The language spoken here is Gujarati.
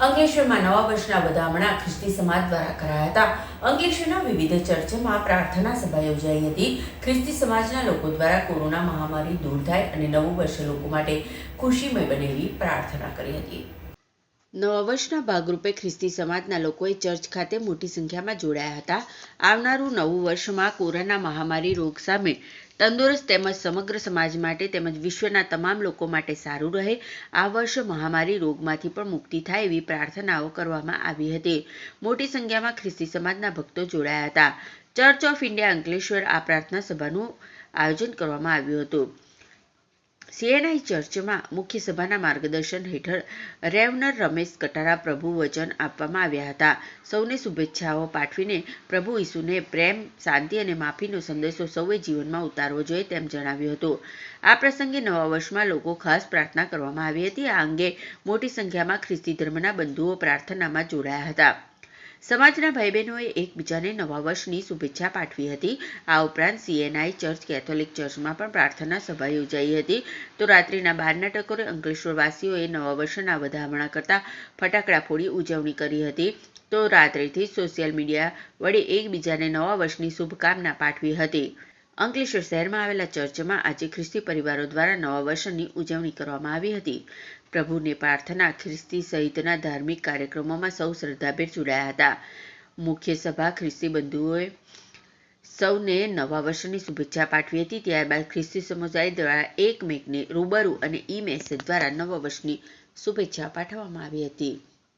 અંકલેશ્વરમાં નવા વર્ષના વધામણા ખ્રિસ્તી સમાજ દ્વારા કરાયા હતા. અંકલેશ્વરના વિવિધ ચર્ચમાં પ્રાર્થના સભા યોજાઈ હતી. ખ્રિસ્તી સમાજના લોકો દ્વારા કોરોના મહામારી દૂર થાય અને નવું વર્ષ લોકો માટે ખુશીમય બનેલી પ્રાર્થના કરી હતી. નવા વર્ષના ભાગરૂપે ખ્રિસ્તી સમાજના લોકોએ ચર્ચ ખાતે મોટી સંખ્યામાં જોડાયા હતા. આવનારું નવું વર્ષમાં કોરોના મહામારી રોગ સામે તંદુરસ્ત તેમજ સમગ્ર સમાજ માટે તેમજ વિશ્વના તમામ લોકો માટે સારું રહે, આ વર્ષ મહામારી રોગમાંથી પણ મુક્તિ થાય એવી પ્રાર્થનાઓ કરવામાં આવી હતી. મોટી સંખ્યામાં ખ્રિસ્તી સમાજના ભક્તો જોડાયા હતા. ચર્ચ ઓફ ઇન્ડિયા અંકલેશ્વર આ પ્રાર્થના સભાનું આયોજન કરવામાં આવ્યું હતું. સીએનઆઈ ચર્ચમાં મુખ્ય સભાના માર્ગદર્શન હેઠળ રેવનર રમેશ કટારા પ્રભુ વચન આપવામાં આવ્યા હતા. સૌને શુભેચ્છાઓ પાઠવીને પ્રભુ ઈસુને પ્રેમ, શાંતિ અને માફીનો સંદેશો સૌએ જીવનમાં ઉતારવો જોઈએ તેમ જણાવ્યું હતું. આ પ્રસંગે નવા વર્ષમાં લોકો ખાસ પ્રાર્થના કરવામાં આવી હતી. આ અંગે મોટી સંખ્યામાં ખ્રિસ્તી ધર્મના બંધુઓ પ્રાર્થનામાં જોડાયા હતા. સમાજના ભાઈ બહેનોએ એકબીજાને નવા વર્ષની શુભેચ્છા પાઠવી હતી. આ ઉપરાંત સીએનઆઈ ચર્ચ, કેથોલિક ચર્ચમાં પણ પ્રાર્થના સભા યોજાઈ હતી. તો રાત્રિના બારના ટકોરે અંકલેશ્વરવાસીઓએ નવા વર્ષના વધામણા કરતા ફટાકડા ફોડી ઉજવણી કરી હતી. તો રાત્રિથી સોશિયલ મીડિયા વડે એકબીજાને નવા વર્ષની શુભકામના પાઠવી હતી. અંકલેશ્વર શહેરમાં આવેલા ચર્ચમાં આજે ખ્રિસ્તી પરિવારો દ્વારા નવા વર્ષની ઉજવણી કરવામાં આવી હતી. પ્રભુને પ્રાર્થના ખ્રિસ્તી સહિતના ધાર્મિક કાર્યક્રમોમાં સૌ શ્રદ્ધાભેર જોડાયા હતા. મુખ્ય સભા ખ્રિસ્તી બંધુઓએ સૌને નવા વર્ષની શુભેચ્છા પાઠવી હતી. ત્યારબાદ ખ્રિસ્તી સમુદાય દ્વારા એકમેકને રૂબરૂ અને ઈ મેસેજ દ્વારા નવા વર્ષની શુભેચ્છા પાઠવવામાં આવી હતી.